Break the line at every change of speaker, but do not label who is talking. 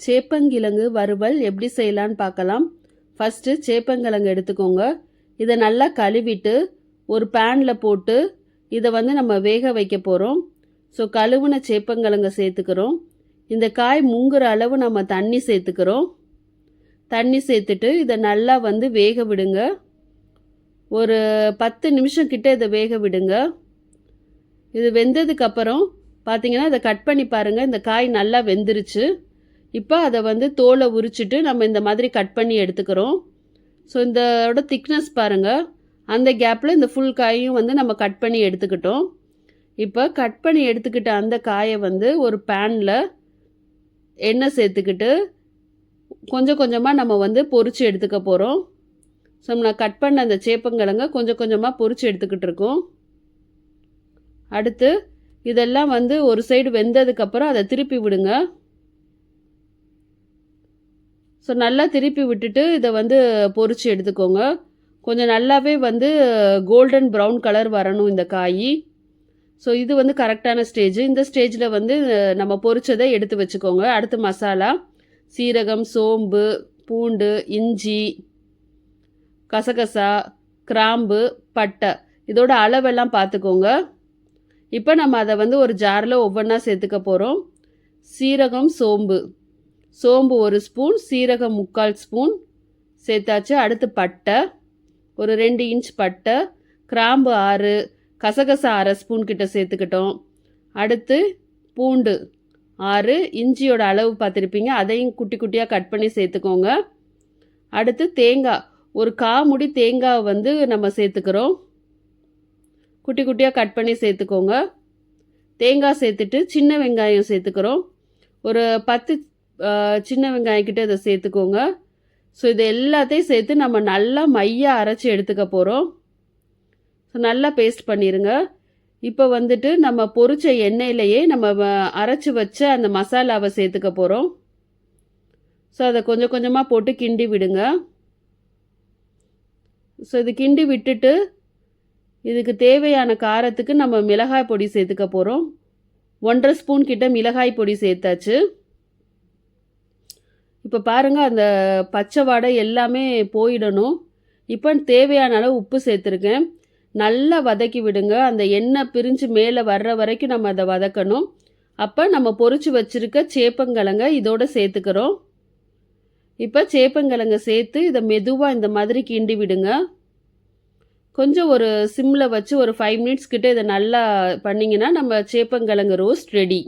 சேப்பங்கிழங்கு வறுவல் எப்படி செய்யலான்னு பார்க்கலாம். ஃபஸ்ட்டு சேப்பங்கிழங்கு எடுத்துக்கோங்க. இதை நல்லா கழுவிட்டு ஒரு பேனில் போட்டு இதை வந்து நம்ம வேக வைக்க போகிறோம் ஸோ கழுவுன சேப்பங்கிழங்கை சேர்த்துக்கிறோம். இந்த காய் முங்குற அளவு நம்ம தண்ணி சேர்த்துக்கிறோம். தண்ணி சேர்த்துட்டு இதை நல்லா வந்து வேக விடுங்க. ஒரு பத்து நிமிஷம் கிட்டே இதை வேக விடுங்க. இது வெந்ததுக்கப்புறம் பார்த்தீங்கன்னா இதை கட் பண்ணி பாருங்கள் இந்த காய் நல்லா வெந்துருச்சு. இப்போ அதை வந்து தோலை உரிச்சிட்டு நம்ம இந்த மாதிரி கட் பண்ணி எடுத்துக்கிறோம். ஸோ இதோட திக்னஸ் பாருங்கள் அந்த கேப்பில் இந்த ஃபுல் காயும் வந்து நம்ம கட் பண்ணி எடுத்துக்கிட்டோம். இப்போ கட் பண்ணி எடுத்துக்கிட்ட அந்த காயை வந்து ஒரு பேனில் எண்ணெய் சேர்த்துக்கிட்டு கொஞ்சம் கொஞ்சமாக நம்ம வந்து பொறிச்சு எடுத்துக்க போகிறோம் ஸோ நான் கட் பண்ண அந்த சேப்பங்கிழங்க கொஞ்சம் கொஞ்சமாக பொறிச்சு எடுத்துக்கிட்டு இருக்கோம். அடுத்து இதெல்லாம் வந்து ஒரு சைடு வெந்ததுக்கப்புறம் அதை திருப்பி விடுங்க. ஸோ நல்லா திருப்பி விட்டுட்டு இதை வந்து பொறிச்சு எடுத்துக்கோங்க. கொஞ்சம் நல்லாவே வந்து கோல்டன் ப்ரௌன் கலர் வரணும் இந்த காய். ஸோ இது வந்து கரெக்டான ஸ்டேஜ் இந்த ஸ்டேஜில் வந்து நம்ம பொறிச்சதை எடுத்து வச்சுக்கோங்க. அடுத்து மசாலா. சீரகம் சோம்பு பூண்டு இஞ்சி கசகசா கிராம்பு பட்டை. இதோட அளவெல்லாம் பார்த்துக்கோங்க. இப்போ நம்ம அதை வந்து ஒரு ஜாரில் ஒவ்வொன்றா சேர்த்துக்க போகிறோம் சீரகம் சோம்பு. சோம்பு ஒரு ஸ்பூன் சீரகம் முக்கால் ஸ்பூன். சேர்த்தாச்சு அடுத்து பட்டை. ஒரு ரெண்டு இன்ச் பட்டை. கிராம்பு ஆறு கசகசா அரை ஸ்பூன் கிட்ட சேர்த்துக்கிட்டோம். அடுத்து பூண்டு ஆறு இஞ்சியோட அளவு பார்த்துருப்பீங்க அதையும் குட்டி குட்டியாக கட் பண்ணி சேர்த்துக்கோங்க. அடுத்து தேங்காய் ஒரு காமுடி தேங்காய் வந்து நம்ம சேர்த்துக்கிறோம். குட்டி குட்டியாக கட் பண்ணி சேர்த்துக்கோங்க. தேங்காய் சேர்த்துட்டு சின்ன வெங்காயம் சேர்த்துக்கிறோம். ஒரு பத்து சின்ன வெங்காயம் கிட்ட இதை சேர்த்துக்கோங்க. ஸோ இது எல்லாத்தையும் சேர்த்து நம்ம நல்லா மையாக அரைச்சி எடுத்துக்க போகிறோம் ஸோ நல்லா பேஸ்ட் பண்ணிடுங்க இப்போ வந்துட்டு நம்ம பொறிச்ச எண்ணெயிலையே நம்ம அரைச்சி வச்ச அந்த மசாலாவை சேர்த்துக்க போகிறோம் ஸோ அதை கொஞ்சம் கொஞ்சமாக போட்டு கிண்டி விடுங்க. ஸோ இது கிண்டி விட்டுட்டு இதுக்கு தேவையான காரத்துக்கு நம்ம மிளகாய் பொடி சேர்த்துக்க போகிறோம் ஒன்றரை ஸ்பூன் கிட்ட மிளகாய் பொடி சேர்த்தாச்சு. இப்போ பாருங்கள் அந்த பச்சை வாடை எல்லாமே போயிடணும். இப்போ தேவையான அளவு உப்பு சேர்த்துருக்கேன். நல்லா வதக்கி விடுங்க. அந்த எண்ணெய் பிரிஞ்சு மேலே வர்ற வரைக்கும் நம்ம அதை வதக்கணும். அப்போ நம்ம பொறிச்சு வச்சுருக்க சேப்பங்கிழங்க இதோடு சேர்த்துக்கிறோம். இப்போ சேப்பங்கிழங்க சேர்த்து இதை மெதுவாக இந்த மாதிரி கிண்டி விடுங்க. கொஞ்சம் ஒரு சிம்மில் வச்சு ஒரு ஃபைவ் மினிட்ஸ் கிட்டே இதை நல்லா பண்ணிங்கன்னா நம்ம சேப்பங்கிழங்கு ரோஸ்ட் ரெடி